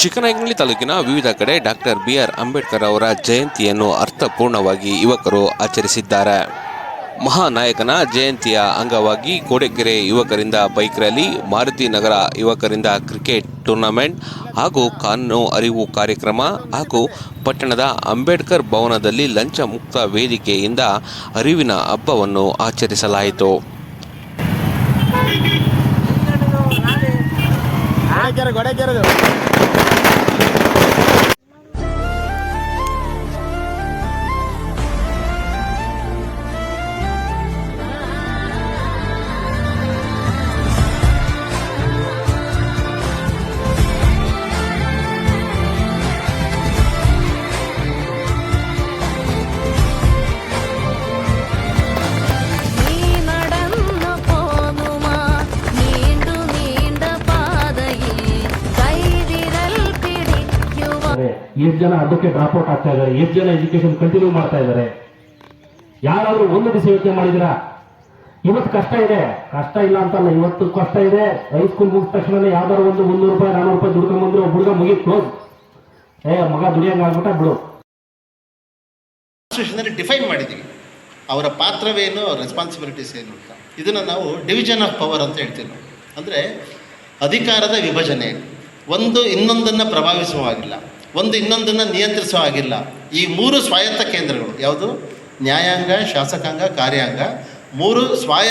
ಚಿಕ್ಕನಾಯಕನಹಳ್ಳಿ ತಾಲೂಕಿನ ವಿವಿಧ ಕಡೆ ಡಾಕ್ಟರ್ ಬಿ ಆರ್ ಅಂಬೇಡ್ಕರ್ ಅವರ ಜಯಂತಿಯನ್ನು ಅರ್ಥಪೂರ್ಣವಾಗಿ ಯುವಕರು ಆಚರಿಸಿದ್ದಾರೆ. ಮಹಾನಾಯಕನ ಜಯಂತಿಯ ಅಂಗವಾಗಿ ಕೋಡೆಕೆರೆ ಯುವಕರಿಂದ ಬೈಕ್ ರ್ಯಾಲಿ, ಮಾರುತಿ ನಗರ ಯುವಕರಿಂದ ಕ್ರಿಕೆಟ್ ಟೂರ್ನಮೆಂಟ್ ಹಾಗೂ ಕಾನೂನು ಅರಿವು ಕಾರ್ಯಕ್ರಮ ಹಾಗೂ ಪಟ್ಟಣದ ಅಂಬೇಡ್ಕರ್ ಭವನದಲ್ಲಿ ಲಂಚ ಮುಕ್ತ ವೇದಿಕೆಯಿಂದ ಅರಿವಿನ ಹಬ್ಬವನ್ನು ಆಚರಿಸಲಾಯಿತು. ಇದ್ದಾರೆ. ಎಷ್ಟು ಜನ ಅದಕ್ಕೆ ಡ್ರಾಪ್ ಔಟ್ ಆಗ್ತಾ ಇದ್ದಾರೆ. ಎಷ್ಟು ಜನ ಎಜುಕೇಶನ್ ಕಂಟಿನ್ಯೂ ಮಾಡ್ತಾ ಇದ್ದಾರೆ. ಯಾರಾದ್ರೂ ಒಂದು ದಿವಸ ಯೋಚನೆ ಮಾಡಿದಿರಾ ಇವತ್ತು ಕಷ್ಟ ಇದೆ. ಕಷ್ಟ ಇಲ್ಲ ಅಂತಲ್ಲ, ಇವತ್ತು ಕಷ್ಟ ಇದೆ. ಹೈಸ್ಕೂಲ್ ಮುಗಿದ ತಕ್ಷಣ ಯಾವ್ದಾದ್ರು ಒಂದು ಮುನ್ನೂರು ರೂಪಾಯಿ, ನಾನೂರು ರೂಪಾಯಿ ದುಡ್ಕೊಂಡ್ಬಂದ್ರೆ ಹುಡುಗ ಮುಗಿ ಕ್ಲೋಸ್ ಏ, ಮಗ ದುಡಿಯಂಗ್ ಆಗ್ಬಿಟ್ಟ ಬಿಡು. ಡಿಫೈನ್ ಮಾಡಿದೀವಿ ಅವರ ಪಾತ್ರವೇನು ರೆಸ್ಪಾನ್ಸಿಬಿಲಿಟೀಸ್ ಏನು ಅಂತ. ಇದನ್ನು ನಾವು ಡಿವಿಷನ್ ಆಫ್ ಪವರ್ ಅಂತ ಹೇಳ್ತೀವಿ ನಾವು. ಅಂದರೆ ಅಧಿಕಾರದ ವಿಭಜನೆ. ಒಂದು ಇನ್ನೊಂದನ್ನು ಪ್ರಭಾವಿಸುವ ಹಾಗಿಲ್ಲ. ಒಂದು ಇನ್ನೊಂದನ್ನು ನಿಯಂತ್ರಿಸುವ ಹಾಗಿಲ್ಲ. ಈ ಮೂರು ಸ್ವಾಯತ್ತ ಕೇಂದ್ರಗಳು ಯಾವುದು? ನ್ಯಾಯಾಂಗ ಶಾಸಕಾಂಗ ಕಾರ್ಯಾಂಗ. ಮೂರು ಸ್ವಾಯ